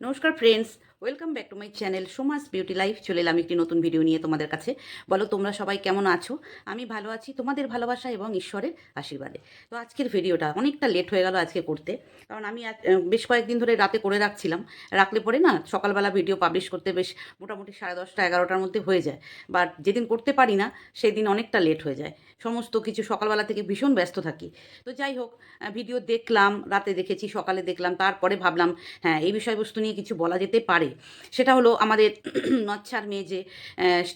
নমস্কার friends welcome back to my channel Soma's beauty life চলে এলাম একটি নতুন ভিডিও নিয়ে তোমাদের কাছে। বলো, তোমরা সবাই কেমন আছো? আমি ভালো আছি, তোমাদের ভালোবাসা এবং ঈশ্বরের আশীর্বাদে। তো আজকের ভিডিওটা অনেকটা লেট হয়ে গেল আজকে করতে। কারণ আমি বেশ কয়েকদিন ধরে রাতে করে রাখছিলাম। রাখলে পরে না, সকালবেলা ভিডিও পাবলিশ করতে বেশ মোটামুটি সাড়ে দশটা, এগারোটার মধ্যে হয়ে যায়। বাট যেদিন করতে পারি না, সেদিন অনেকটা লেট হয়ে যায়। সমস্ত কিছু সকালবেলা থেকে ভীষণ ব্যস্ত থাকি। তো যাই হোক ভিডিও দেখলাম, রাতে দেখেছি, সকালে দেখলাম, তারপরে ভাবলাম হ্যাঁ এই বিষয়বস্তু নিয়ে কিছু বলা যেতে পারে। সেটা হলো আমাদের নচ্ছার মেয়ে যে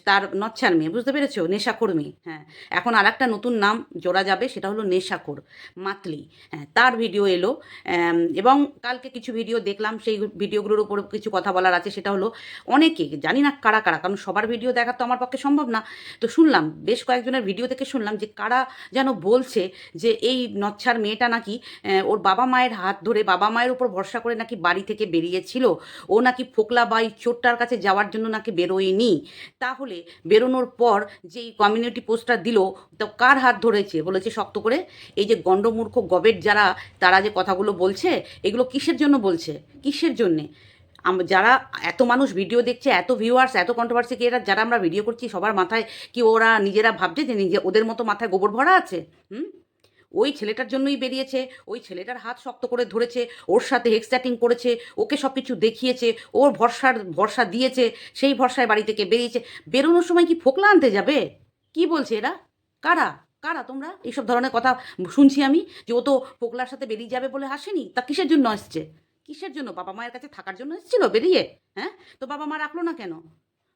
তার নচ্ছার মেয়ে, বুঝতে পেরেছ? নেশাখোর মেয়ে হ্যাঁ। এখন আর একটা নতুন নাম জোড়া যাবে, সেটা হলো নেশাখোর, মাতলি হ্যাঁ। তার ভিডিও এলো এবং কালকে কিছু ভিডিও দেখলাম, সেই ভিডিওগুলোর উপর কিছু কথা বলার আছে, সেটা হলো অনেকে, জানি না কারা কারা, কারণ সবার ভিডিও দেখা তো আমার পক্ষে সম্ভব না, তো শুনলাম, বেশ কয়েকজনের ভিডিও থেকে শুনলাম যে কারা যেন বলছে যে এই নচ্ছার মেয়েটা নাকি ওর বাবা মায়ের হাত ধরে, বাবা মায়ের উপর ভরসা করে নাকি বাড়ি থেকে বেরিয়েছিল, ও নাকি ফোকলাবাই চোরটার কাছে যাওয়ার জন্য নাকি বেরোয়নি। তাহলে বেরোনোর পর যেই কমিউনিটি পোস্টটা দিল, তো কার হাত ধরেছে বলেছে শক্ত করে? এই যে গণ্ডমূর্খ গবেট যারা, তারা যে কথাগুলো বলছে, এগুলো কিসের জন্য বলছে? কিসের জন্যে? যারা এত মানুষ ভিডিও দেখছে, এত ভিউয়ার্স এত কন্ট্রোভার্সি কি এরা, যারা আমরা ভিডিও করছি, সবার মাথায় কি ওরা নিজেরা ভাবছে যে নিজে ওদের মতো মাথায় গোবর ভরা আছে? হুম? ওই ছেলেটার জন্যই বেরিয়েছে, ওই ছেলেটার হাত শক্ত করে ধরেছে, ওর সাথে হেক্সট্যাটিং করেছে, ওকে সব কিছু দেখিয়েছে, ওর ভরসার, ভরসা দিয়েছে, সেই ভরসায় বাড়ি থেকে বেরিয়েছে। বেরোনোর সময় কি ফোকলা আনতে যাবে? কি বলছে এরা? কারা? কারা তোমরা? এইসব ধরনের কথা শুনছি আমি, যে ও তো ফোকলার সাথে বেরিয়ে যাবে বলে আসেনি? তা কিসের জন্য আসছে? কিসের জন্য? বাবা মায়ের কাছে থাকার জন্য এসেছিল বেরিয়ে? হ্যাঁ? তো বাবা মা রাখল না কেন?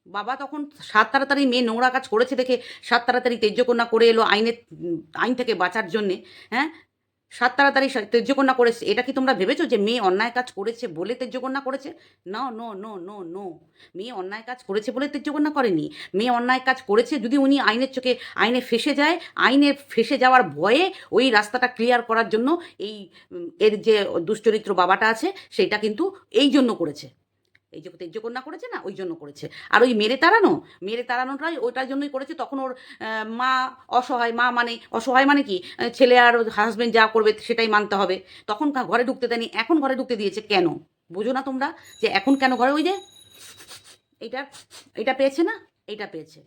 বাবা তখন সাত তাড়াতাড়ি মেয়ে নোংরা কাজ করেছে দেখে সাত তাড়াতাড়ি তেজ্যকন্যা করে এলো আইনের, আইন থেকে বাঁচার জন্যে হ্যাঁ? সাত তাড়াতাড়ি তেজ্যকন্যা করেছে, এটা কি তোমরা ভেবেছো যে মেয়ে অন্যায় কাজ করেছে বলে তেজ্যকন্যা করেছে? না, নো নো নো নো। মেয়ে অন্যায় কাজ করেছে বলে তেজ্যকন্যা করেনি। মেয়ে অন্যায় কাজ করেছে যদি উনি আইনের চোখে, আইনে ফেসে যায়, আইনে ফেসে যাওয়ার ভয়ে ওই রাস্তাটা ক্লিয়ার করার জন্য এই, এর যে দুশ্চরিত্র বাবাটা আছে সেটা কিন্তু এই জন্য করেছে। এই যে তেজ্যকন্যা করেছে না, ওই জন্য করেছে। আর ওই মেরে তাড়ানো, মেরে তাড়ানোটাই ওইটার জন্যই করেছে, তখন ওর মা অসহায়, মা মানে অসহায় মানে কি ছেলে আর হাজবেন্ড যা করবে সেটাই মানতে হবে। তখন ঘরে ঢুকতে দেয়নি, এখন ঘরে ঢুকতে দিয়েছে কেন? বোঝো না তোমরা যে এখন কেন ঘরে ওই যে, এইটা এটা পেয়েছে না, এইটা পেয়েছে।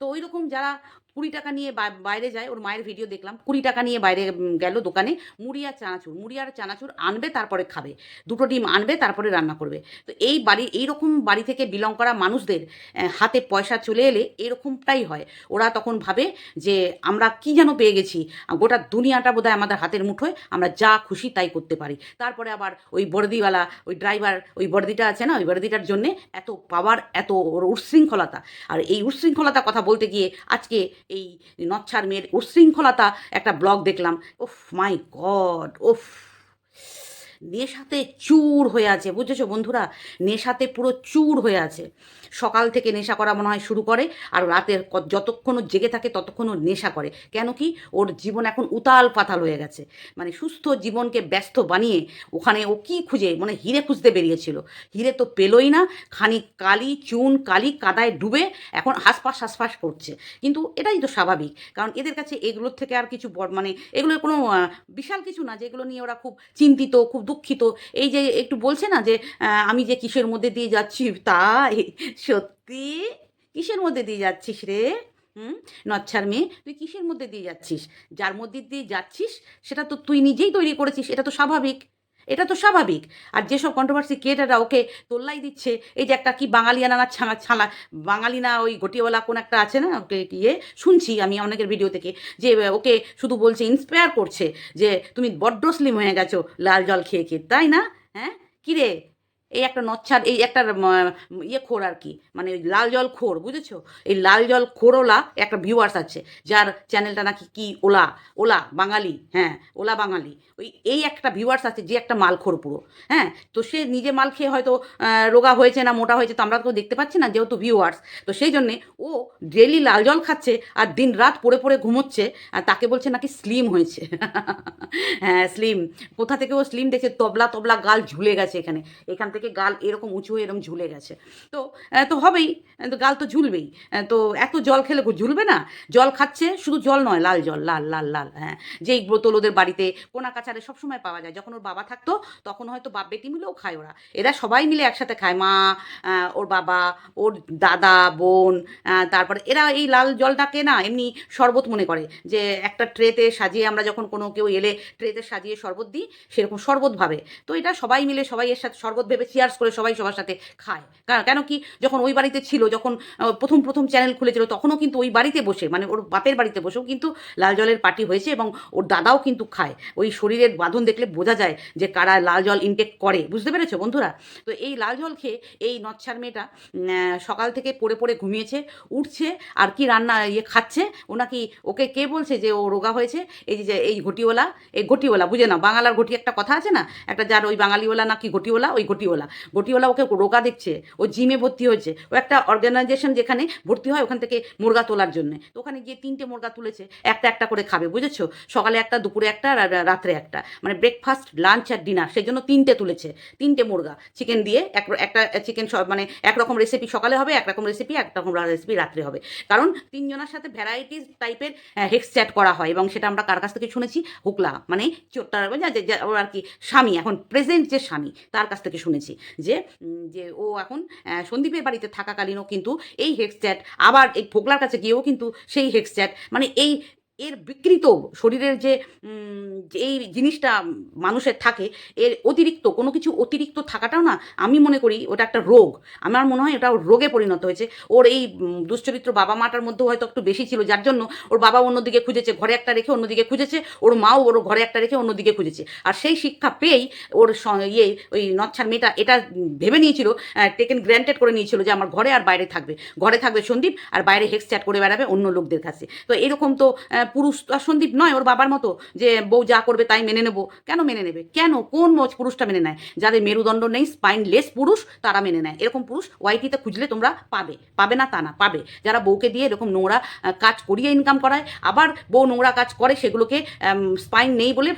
তো ওই রকম যারা কুড়ি টাকা নিয়ে বাইরে যায়, ওর মায়ের ভিডিও দেখলাম, কুড়ি টাকা নিয়ে বাইরে গেল দোকানে মুড়ি আর চানাচুর মুড়ি আর চানাচুর আনবে, তারপরে খাবে। দুটো ডিম আনবে, তারপরে রান্না করবে। তো এই বাড়ি, এইরকম বাড়ি থেকে বিলং করা মানুষদের হাতে পয়সা চলে এলে এরকমটাই হয়। ওরা তখন ভাবে যে, আমরা কি যেন পেয়ে গেছি গোটা দুনিয়াটা বোধহয় আমাদের হাতের মুঠোয়, আমরা যা খুশি তাই করতে পারি। তারপরে আবার ওই বর্দিওয়ালা, ওই ড্রাইভার ওই বর্দিটা আছে না, ওই বর্দিটার জন্যে এত পাওয়ার এত ওর উচ্ছৃঙ্খলতা আর এই উচ্ছৃঙ্খলতা কথা বলতে গিয়ে আজকে এই নচ্ছার মেয়ের উশৃঙ্খলতা একটা ব্লগ দেখলাম। ওফ মাই গড ওফ নেশাতে চুর হয়ে আছে, বুঝেছ বন্ধুরা? নেশাতে পুরো চুর হয়ে আছে। সকাল থেকে নেশা করা মনে হয় শুরু করে, আর রাতের যতক্ষণ জেগে থাকে ততক্ষণ নেশা করে। কেন কি? ওর জীবন এখন উতাল পাতাল হয়ে গেছে। মানে সুস্থ জীবনকে ব্যস্ত বানিয়ে ওখানে ও কি খুঁজে? মানে হিরে খুঁজতে বেরিয়েছিল। হিরে তো পেলোই না, খানিক কালি, চুন, কালি, কাদায় ডুবে এখন হাসপাস হাসপাস করছে। কিন্তু এটাই তো স্বাভাবিক, কারণ এদের কাছে এগুলোর থেকে আর কিছু মানে এগুলোর কোনো বিশাল কিছু না, যেগুলো নিয়ে ওরা খুব চিন্তিত, খুব দুঃখিত। এই যে একটু বলছে না যে আমি যে কিসের মধ্যে দিয়ে যাচ্ছি, তাই? সত্যি? কিসের মধ্যে দিয়ে যাচ্ছিস রে? হুম? নচ্ছার মেয়ে, তুই কিসের মধ্যে দিয়ে যাচ্ছিস? যার মধ্যে দিয়ে যাচ্ছিস, সেটা তো তুই নিজেই তৈরি করেছিস, এটা তো স্বাভাবিক। এটা তো স্বাভাবিক। আর যেসব কন্ট্রোভার্সি ক্রিয়েটাররা ওকে তোল্লাই দিচ্ছে, এই যে একটা কি বাঙালিয়ানা না ছাঙা ছালা বাঙালি না ওই গটিওয়ালা কোন একটা আছে না, ওকে ইয়ে শুনছি আমি অনেকের ভিডিও থেকে, যে ওকে শুধু বলছে ইন্সপায়ার করছে যে, তুমি বড্ড স্লিম হয়ে গেছো, লাল জল খেয়ে খেয়ে। তাই না? হ্যাঁ? কী রে? এই একটা নচ্ছার, এই একটা ইয়ে খোর আর কি মানে লাল জল খোর, বুঝেছ? এই লাল জল খোরওলা একটা ভিউয়ার্স আছে, যার চ্যানেলটা নাকি কি, ওলা ওলা, বাঙালি হ্যাঁ ওলা বাঙালি। ওই, এই একটা ভিউয়ার্স আছে, যে একটা মাল খোর পুরো হ্যাঁ? তো সে নিজে মাল খেয়ে হয়তো রোগা হয়েছে না, মোটা হয়েছে, তো আমরা তো দেখতে পাচ্ছি না, যেহেতু ভিউয়ার্স তো সেই জন্যে ও ডেলি লাল জল খাচ্ছে আর দিন রাত পড়ে পড়ে ঘুমোচ্ছে, আর তাকে বলছে নাকি স্লিম হয়েছে। হ্যাঁ স্লিম কোথা থেকে ও স্লিম দেখে তবলা তবলা গাল ঝুলে গেছে এখানে। এখান থেকে থেকে গাল এরকম উঁচু হয়ে এরকম ঝুলে গেছে। তো তো হবেই তো গাল তো ঝুলবেই। তো এত জল খেলে ঝুলবে না? জল খাচ্ছে, শুধু জল নয়, লাল জল, লাল লাল লাল হ্যাঁ। যেই বোতল ওদের বাড়িতে কোনা কাছারে সবসময় পাওয়া যায়, যখন ওর বাবা থাকতো, তখন হয়তো বাপ বেটি মিলেও খায় ওরা। এরা সবাই মিলে একসাথে খায়, মা ওর বাবা, ওর দাদা, বোন তারপরে এরা এই লাল জলটাকে না এমনি শরবত মনে করে যে, একটা ট্রেতে সাজিয়ে আমরা যখন কোনো কেউ এলে ট্রেতে সাজিয়ে শরবত দিই, সেরকম শরবত ভাবে। তো এটা সবাই মিলে সবাই এর সাথে শরবত ভেবে চিয়ার্স করে সবাই সবার সাথে খায়। কেন কি? যখন ওই বাড়িতে ছিল, যখন প্রথম প্রথম চ্যানেল খুলেছিল, তখনও কিন্তু ওই বাড়িতে বসে মানে ওর বাপের বাড়িতে বসেও কিন্তু লাল জলের পার্টি হয়েছে এবং ওর দাদাও কিন্তু খায়। ওই শরীরের বাঁধন দেখলে বোঝা যায় যে কারা লাল জল ইনটেক করে। বুঝতে পেরেছ বন্ধুরা? তো এই লাল জল খেয়ে এই নচ্ছার মেয়েটা সকাল থেকে পড়ে পড়ে ঘুমিয়েছে, উঠছে, আর কি রান্না ইয়ে খাচ্ছে, ও নাকি ওকে কে বলছে যে ও রোগা হয়েছে? এই যে, এই ঘটিওয়ালা এই ঘটিওয়ালা, বুঝে না বাংলার ঘটি একটা কথা আছে না? একটা যার ওই বাঙালিওয়ালা নাকি ঘটিওয়ালা, ওই ঘটিওয়ালা ঘটিওয়ালা ওকে রোগা দেখছে, ও জিমে ভর্তি হয়েছে। ও একটা অর্গানাইজেশন যেখানে ভর্তি হয়, ওখান থেকে মুরগা তোলার জন্য। তো ওখানে গিয়ে তিনটে মুরগা তুলেছে, একটা একটা করে খাবে, বুঝেছ? সকালে একটা, দুপুরে একটা রাত্রে একটা। মানে ব্রেকফাস্ট লাঞ্চ আর ডিনার সেই জন্য তিনটে তুলেছে, তিনটে মুরগা। চিকেন দিয়ে এক, একটা চিকেন মানে একরকম রেসিপি সকালে হবে, একরকম রেসিপি একরকম রেসিপি রাত্রে হবে। কারণ তিনজনের সাথে ভ্যারাইটিস টাইপের হেক্স চ্যাট করা হয়, এবং সেটা আমরা কার কাছ থেকে শুনেছি? হুকলা মানে ওর আর কি স্বামী, এখন প্রেজেন্ট যে স্বামী, তার কাছ থেকে শুনেছি। যে উম, যে ও এখন সন্দীপের বাড়িতে থাকাকালীনও কিন্তু এই হেক্স চ্যাট আবার এই ফোকলার কাছে গিয়েও কিন্তু সেই হেক্স চ্যাট মানে এই এর বিকৃত শরীরের যে এই জিনিসটা মানুষের থাকে, এর অতিরিক্ত, কোনো কিছু অতিরিক্ত থাকাটাও না, আমি মনে করি ওটা একটা রোগ। আমার মনে হয় ওটা রোগে পরিণত হয়েছে। ওর এই দুশ্চরিত্র বাবা মাটার মধ্যেও হয়তো একটু বেশি ছিল, যার জন্য ওর বাবা অন্যদিকে খুঁজেছে, ঘরে একটা রেখে অন্যদিকে খুঁজেছে, ওর মাও ওর ঘরে একটা রেখে অন্যদিকে খুঁজেছে। আর সেই শিক্ষা পেয়েই ওর ইয়ে ওই নচ্ছার মেয়েটা এটা ভেবে নিয়েছিল টেকেন গ্র্যান্টেড করে নিয়েছিল যে আমার ঘরে আর বাইরে থাকবে। ঘরে থাকবে সন্দীপ, আর বাইরে হেক্স চ্যাট করে বেড়াবে অন্য লোকদের কাছে। তো এরকম তো পুরুষ তো আর সন্দীপ নয়, ওর বাবার মতো যে বউ যা করবে তাই মেনে নেব। কেন মেনে নেবে? কেন? কোন পুরুষটা মেনে নেয়? যাদের মেরুদণ্ড নেই স্পাইনলেস পুরুষ, তারা মেনে নেয়। এরকম পুরুষ ওয়াইটিতে খুঁজলে তোমরা পাবে। পাবে না তা না, পাবে। যারা বউকে দিয়ে এরকম নোংরা কাজ করিয়ে ইনকাম করায়, আবার বউ নোংরা কাজ করে, সেগুলোকে স্পাইন নেই বলে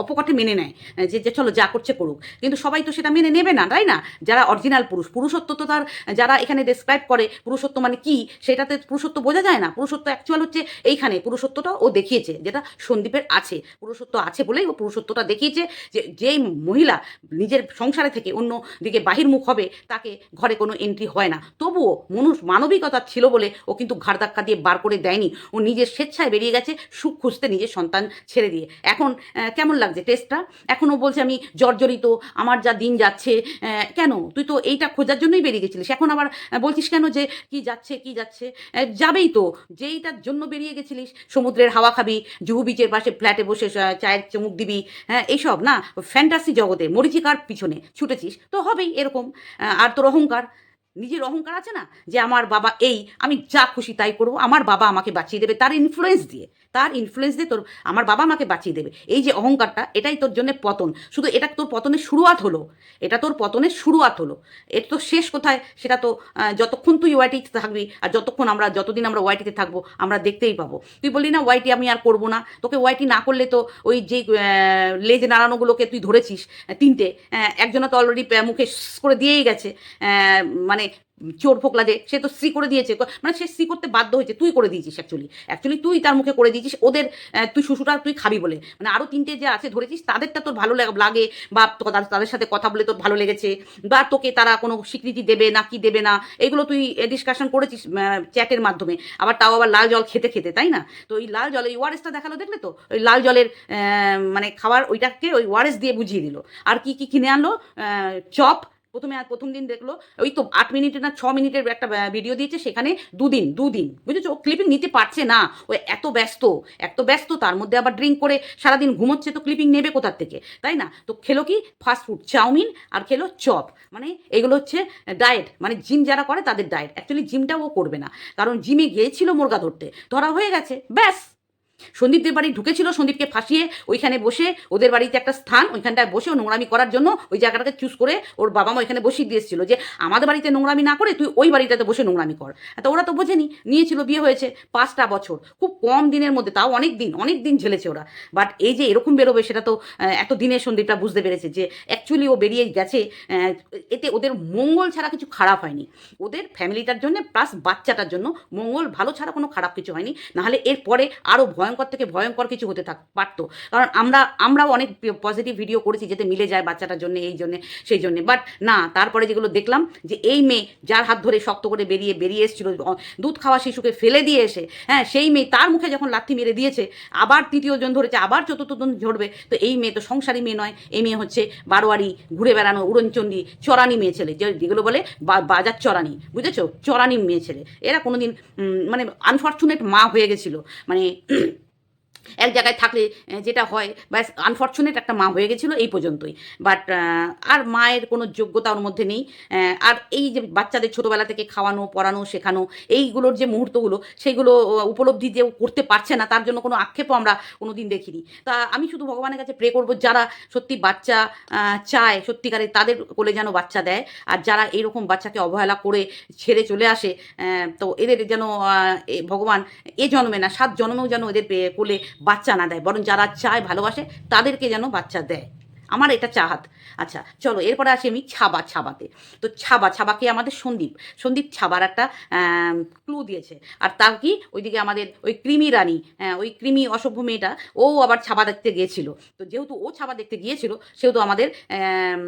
অপকটে মেনে নেয়। যে যে চলো যা করছে করুক। কিন্তু সবাই তো সেটা মেনে নেবে না, তাই না? যারা অরিজিনাল পুরুষ, পুরুষত্ব তো তার, যারা এখানে ডেসক্রাইব করে, পুরুষত্ব মানে কি? সেটাতে পুরুষত্ব বোঝা যায় না। পুরুষত্ব অ্যাকচুয়াল হচ্ছে এইখানে। পুরুষত্বটা ও দেখিয়েছে, যেটা সন্দীপের আছে। পুরুষত্ব আছে বলেই ও পুরুষত্বটা দেখিয়েছে যে, যেই মহিলা নিজের সংসারে থেকে অন্য দিকে বাহির্মুখ হবে, তাকে ঘরে কোনো এন্ট্রি হয় না। তবুও মানুষ মানবিকতা ছিল বলে ও কিন্তু ঘাড় ধাক্কা দিয়ে বার করে দেয়নি। ও নিজের স্বেচ্ছায় বেরিয়ে গেছে, সুখ খুঁজতে নিজের সন্তান ছেড়ে দিয়ে। এখন কেমন লাগছে টেস্টটা এখনও বলছে, আমি জর্জরিত, আমার যা দিন যাচ্ছে কেন? তুই তো এইটা খোঁজার জন্যই বেরিয়ে গেছিলিস। এখন আবার বলছিস কেন যে, কি যাচ্ছে কি যাচ্ছে? যাবেই তো। যেইটার জন্য বেরিয়ে গেছিলিস সমুদ্রের হাওয়া খাবি, জুহু বিচের পাশে ফ্ল্যাটে বসে চায়ের চমুক দিবি হ্যাঁ এইসব না? ফ্যান্টাসি জগতে মরিচিকার পিছনে ছুটেছিস, তো হবেই এরকম। আর তোর অহংকার, নিজের অহংকার আছে না? যে আমার বাবা এই, আমি যা খুশি তাই করব, আমার বাবা আমাকে বাঁচিয়ে দেবে, তার ইনফ্লুয়েন্স দিয়ে। তার ইনফ্লুয়েন্স দিয়ে তোর, আমার বাবা আমাকে বাঁচিয়ে দেবে। এই যে অহংকারটা, এটাই তোর জন্য পতন। শুধু এটা তোর পতনের শুরুয়াত হলো। এটা তোর পতনের শুরুয়াত হলো। এটা তো শেষ কোথায়? সেটা তো যতক্ষণ তুই ওয়াইটিতে থাকবি আর যতক্ষণ আমরা, যতদিন আমরা ওয়াইটিতে থাকব, আমরা দেখতেই পাবো। তুই বললি না ওয়াইটি আমি আর করব না। তোকে ওয়াইটি না করলে তো ওই যে লেজ নাড়ানোগুলোকে তুই ধরেছিস তিনটে। একজনে তো অলরেডি মুখে করে দিয়েই গেছে। মানে চোর ফোকলা যে, সে তো স্ত্রী করে দিয়েছে। মানে সে স্ত্রী করতে বাধ্য হয়েছে। তুই করে দিয়েছিস অ্যাকচুয়ালি অ্যাকচুয়ালি তুই তার মুখে করে দিয়েছিস। ওদের তুই শুশুটা তুই খাবি বলে। মানে আরও তিনটে যে আছে, ধরেছিস, তাদেরটা তোর ভালো লাগে বা তাদের- সাথে কথা বলে তোর ভালো লেগেছে বা তোকে তারা কোনো স্বীকৃতি দেবে না, কি দেবে না, এগুলো তুই ডিসকাশন করেছিস চ্যাটের মাধ্যমে। আবার তাও আবার লাল জল খেতে খেতে, তাই না? তো ওই লাল জল ওয়ারেসটা দেখাল, দেখলে তো? ওই লাল জলের মানে খাবার ওইটাকে ওই ওয়ারেস দিয়ে বুঝিয়ে দিল। আর কি কি কিনে আনলো? চপ প্রথমে আর প্রথম দিন দেখল, ওই তো আট মিনিটের না ছ মিনিটের একটা ভিডিও দিয়েছে, সেখানে দুদিন দুদিন, বুঝেছ? ও ক্লিপিং নিতে পারছে না, ও এত ব্যস্ত এত ব্যস্ত, তার মধ্যে আবার ড্রিঙ্ক করে সারাদিন ঘুমোচ্ছে, তো ক্লিপিং নেবে কোথার থেকে? তাই না? তো খেলো কি? ফাস্ট ফুড চাউমিন আর খেলো চপ। মানে এগুলো হচ্ছে ডায়েট মানে জিম যারা করে তাদের ডায়েট অ্যাকচুয়ালি জিমটা ও করবে না। কারণ জিমে গিয়েছিল মুরগা ধরতে। ধরা হয়ে গেছে। ব্যাস! সন্দীপদের বাড়ি ঢুকেছিল, সন্দীপকে ফাঁসিয়ে ওইখানে বসে ওদের বাড়িতে একটা স্থান, ওইখানটায় বসে ও নোংরামি করার জন্য ওই জায়গাটাকে চুজ করে ওর বাবা মা ওইখানে বসিয়ে দিয়েছিল যে, আমাদের বাড়িতে নোংরামি না করে তুই ওই বাড়িটাতে বসে নোংরামি কর। তো ওরা তো বোঝেনি, নিয়েছিল, বিয়ে হয়েছে পাঁচটা বছর, খুব কম দিনের মধ্যে, তাও অনেক দিন অনেক দিন ঝেলেছে ওরা। বাট এই যে এরকম বেরোবে সেটা তো এত দিনে সন্দীপটা বুঝতে পেরেছে যে অ্যাকচুয়ালি ও বেরিয়ে গেছে এতে ওদের মঙ্গল ছাড়া কিছু খারাপ হয়নি। ওদের ফ্যামিলিটার জন্য প্লাস বাচ্চাটার জন্য মঙ্গল ভালো ছাড়া কোনো খারাপ কিছু হয়নি। নাহলে এরপরে আরও ভয়ঙ্কর থেকে ভয়ঙ্কর কিছু হতে থাক পারতো। কারণ আমরা, আমরাও অনেক পজিটিভ ভিডিও করেছি যেতে মিলে যায় বাচ্চাটার জন্য, এই জন্যে, সেই জন্যে। বাট না, তারপরে যেগুলো দেখলাম যে এই মেয়ে যার হাত ধরে শক্ত করে বেরিয়ে বেরিয়ে এসেছিল দুধ খাওয়া শিশুকে ফেলে দিয়ে এসে হ্যাঁ সেই মেয়ে তার মুখে যখন লাথি মেরে দিয়েছে, আবার তৃতীয় জন ধরেছে, আবার চতুর্থ জন ঝরবে তো এই মেয়ে তো সংসারী মেয়ে নয়, এই মেয়ে হচ্ছে বারোয়ারি ঘুরে বেড়ানো উড়নচণ্ডী চরানি মেয়ে ছেলে যেগুলো বলে বাজার চরানি, বুঝেছ? চরানি মেয়ে ছেলে। এরা কোনোদিন মানে আনফর্চুনেট মা হয়ে গেছিল। মানে এক জায়গায় থাকলে যেটা হয়, ব্যাস আনফর্চুনেট একটা মা হয়ে গেছিল এই পর্যন্তই। বাট আর মায়ের কোনো যোগ্যতা ওর মধ্যে নেই আর এই যে বাচ্চাদের ছোটোবেলা থেকে খাওয়ানো, পড়ানো, শেখানো, এইগুলোর যে মুহূর্তগুলো সেইগুলো উপলব্ধি যে করতে পারছে না, তার জন্য কোনো আক্ষেপও আমরা কোনো দিন দেখিনি। তা আমি শুধু ভগবানের কাছে প্রে করব, যারা সত্যি বাচ্চা চায়, সত্যিকারে তাদের কোলে যেন বাচ্চা দেয়, আর যারা এইরকম বাচ্চাকে অবহেলা করে ছেড়ে চলে আসে তো এদের যেন ভগবান, এ জন্মে না, সাত জন্মেও যেন এদের কোলে বাচ্চা না দেয় বরং যারা চায় ভালোবাসে তাদেরকে যেন বাচ্চা দেয়। আমার এটা চাহাত। আচ্ছা চলো এরপরে আসি আমি ছাবা ছাবাতে। তো ছাবা ছাবাকে আমাদের সন্দীপ? সন্দীপ ছাবার একটা ক্লু দিয়েছে। আর তার কি? ওইদিকে আমাদের ওই কৃমি রানী আহ, ওই কৃমি অসভ্য মেয়েটা ও আবার ছাবা দেখতে গিয়েছিল। তো যেহেতু ও ছাবা দেখতে গিয়েছিল সেহেতু আমাদের আম,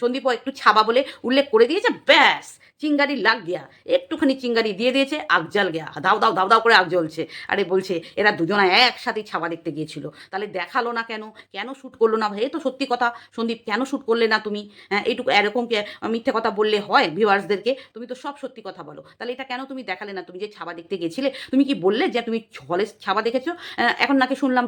সন্দীপও একটু ছাবা বলে উল্লেখ করে দিয়েছে। ব্যাস চিঙ্গারি লাগ গিয়া। একটুখানি চিঙ্গারি দিয়ে দিয়েছে আগ জ্বাল গিয়া। দাও দাও দাও দাও করে আগ জ্বলছে। আরে বলছে এরা দুজনা একসাথেই ছাবা দেখতে গিয়েছিল। তাহলে দেখাল না কেন? কেন শ্যুট করল না? ভাই এই তো সত্যি কথা সন্দীপ, কেন শ্যুট করলে না তুমি? হ্যাঁ এইটুকু এরকম মিথ্যে কথা বললে হয় ভিউয়ার্সদেরকে? তুমি তো সব সত্যি কথা বলো। তাহলে এটা কেন তুমি দেখালে না? তুমি যে ছাবা দেখতে গেছিলে, তুমি কি বললে যে তুমি হলে ছাবা দেখেছ? এখন নাকি শুনলাম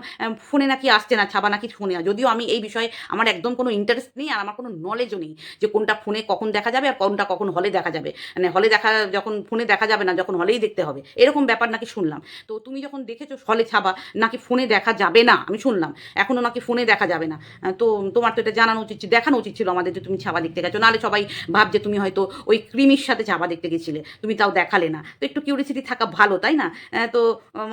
ফোনে নাকি আসছে না, ছাবা নাকি ফোনে যদিও আমি এই বিষয়ে আমার একদম কোনো ইন্টারেস্ট নেই আর আমার কোনো নলেজও নেই যে কোনটা ফোনে কখন দেখা যাবে আর কোনটা কখন হলে দেখা যাবে। মানে হলে দেখা, যখন ফোনে দেখা যাবে না, যখন হলেই দেখতে হবে। এরকম ব্যাপার নাকি শুনলাম। তো তুমি যখন দেখেছ হলে ছাবা, নাকি ফোনে দেখা যাবে না? আমি শুনলাম। এখনও নাকি ফোনে দেখা যাবে না। তো তোমার তো এটা জানানো উচিত দেখানো উচিত ছিল আমাদের যে তুমি ছাবা দেখতে গেছো। নাহলে সবাই ভাবছে তুমি হয়তো ওই ক্রিমির সাথে ছাবা দেখতে গেছিলে, তুমি তাও দেখালে না। তো একটু কিউরিসিটি থাকা ভালো, তাই না? তো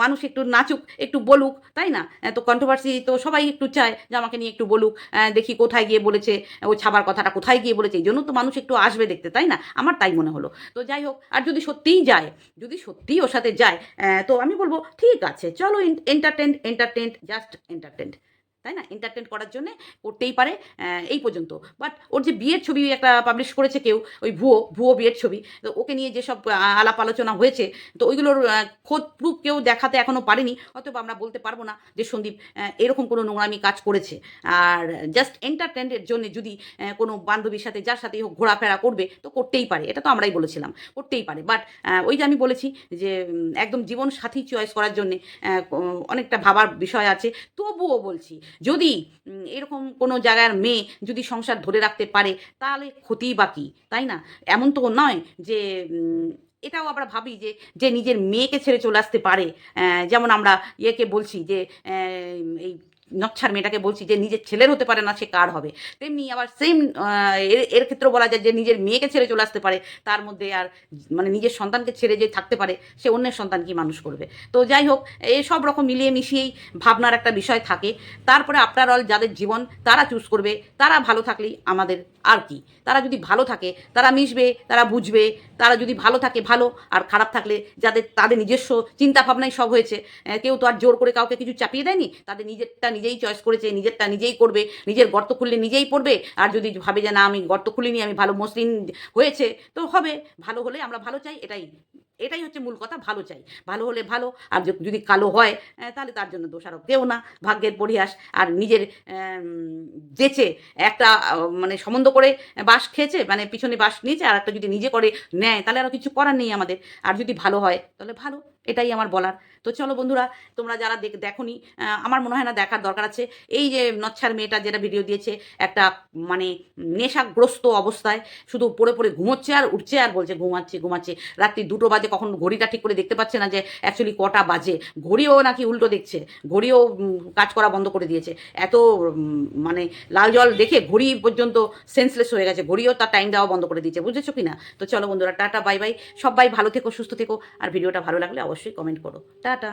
মানুষ একটু নাচুক, একটু বলুক, তাই না? তো কন্ট্রোভার্সি তো সবাই একটু চায় যে আমাকে নিয়ে একটু বলুক দেখি কোথায় গিয়ে বলেছে, ও ছাবার কথাটা কোথায় গিয়ে বলেছে এই জন্য তো মানুষ একটু আসবে দেখতে, তাই না? আমার তাই মনে হলো। তো যাই হোক, আর যদি সত্যিই যায়, যদি সত্যিই ওর সাথে যায় তো আমি বলব, ঠিক আছে, চলো এন্টারটেন্ট এন্টারটেন্ট জাস্ট এন্টারটেন্ট তাই না? এন্টারটেন করার জন্য করতেই পারে এই পর্যন্ত। বাট ওর যে বিয়ের ছবি একটা পাবলিশ করেছে কেউ, ওই ভুয়ো ভুয়ো বিয়ের ছবি, তো ওকে নিয়ে যেসব আলাপ আলোচনা হয়েছে, তো ওইগুলোর খোদ প্রুফ কেউ দেখাতে এখনও পারেনি, অথবা আমরা বলতে পারব না যে সন্দীপ এরকম কোনো নোংরামি কাজ করেছে। আর জাস্ট এন্টারটেনের জন্য যদি কোনো বান্ধবীর সাথে, যার সাথেই হোক ঘোরাফেরা করবে, তো করতেই পারে, এটা তো আমরাই বলেছিলাম, করতেই পারে। বাট ওই যে আমি বলেছি যে একদম জীবন সাথী চয়েস করার জন্যে অনেকটা ভাবার বিষয় আছে, তবুও বলছি যদি এরকম কোনো জায়গার মেয়ে যদি সংসার ধরে রাখতে পারে, তাহলে ক্ষতি বাকি তাই না? এমন তো নয় যে এটাও আমরা ভাবি যে যে নিজের মেয়েকে ছেড়ে চলে আসতে পারে। যেমন আমরা ইয়েকে বলছি যে এই নচ্ছার মেয়েটাকে বলছি যে নিজের ছেলের হতে পারে না, সে কার হবে? তেমনি আবার সেম এর ক্ষেত্রেও বলা যায় যে নিজের মেয়েকে ছেড়ে চলে আসতে পারে, তার মধ্যে আর মানে নিজের সন্তানকে ছেড়ে যে থাকতে পারে, সে অন্যের সন্তান কি মানুষ করবে? তো যাই হোক সব রকম মিলিয়ে মিশিয়েই ভাবনার একটা বিষয় থাকে। তারপরে আফটার অল যাদের জীবন তারা চুজ করবে, তারা ভালো থাকলেই আমাদের আর কি। তারা যদি ভালো থাকে, তারা মিশবে, তারা বুঝবে, তারা যদি ভালো থাকে, ভালো আর খারাপ থাকলে যাদের, তাদের নিজস্ব চিন্তা ভাবনাই সব হয়েছে কেউ তো আর জোর করে কাউকে কিছু চাপিয়ে দেয়নি, তাদের নিজেরটা নিজেই চয়েস করেছে, নিজেরটা নিজেই করবে, নিজের গর্ত খুললে নিজেই পড়বে। আর যদি ভাবে যে না, আমি গর্ত খুলিনি, আমি ভালো মসলিন হয়েছে, তো হবে। ভালো হলে আমরা ভালো চাই, এটাই এটাই হচ্ছে মূল কথা, ভালো চাই। ভালো হলে ভালো, আর যদি কালো হয় তাহলে তার জন্য দোষারোপ কেউ না, ভাগ্যের পরিহাস। আর নিজের যেচে একটা মানে সম্বন্ধ করে বাস খেয়েছে মানে পিছনে বাস নিয়েছে, আর একটা যদি নিজে করে নেয়, তাহলে আরও কিছু করার নেই আমাদের। আর যদি ভালো হয়, তাহলে ভালো। এটাই আমার বলার। তো চলো বন্ধুরা, তোমরা যারা দেখ, দেখোনি আমার মনে হয় না দেখার দরকার আছে। এই যে নচ্ছার মেয়েটা যেটা ভিডিও দিয়েছে, একটা মানে নেশাগ্রস্ত অবস্থায়, শুধু পড়ে পড়ে ঘুমোচ্ছে আর উঠছে আর বলছে, ঘুমাচ্ছে ঘুমাচ্ছে। রাত্রি দুটো বাজে, কখন ঘড়িটা ঠিক করে দেখতে পাচ্ছে না যে অ্যাকচুয়ালি কটা বাজে। ঘড়িও নাকি উল্টো দেখছে, ঘড়িও কাজ করা বন্ধ করে দিয়েছে। এত মানে লাল জল দেখে ঘড়ি পর্যন্ত সেন্সলেস হয়ে গেছে, ঘড়িও তার টাইম দেওয়া বন্ধ করে দিয়েছে, বুঝেছ কি না? তো চলো বন্ধুরা, টাটা বাই বাই সবাই ভালো থেকো, সুস্থ থেকো। আর ভিডিওটা ভালো লাগলে অবশ্যই কমেন্ট করো। টাটা।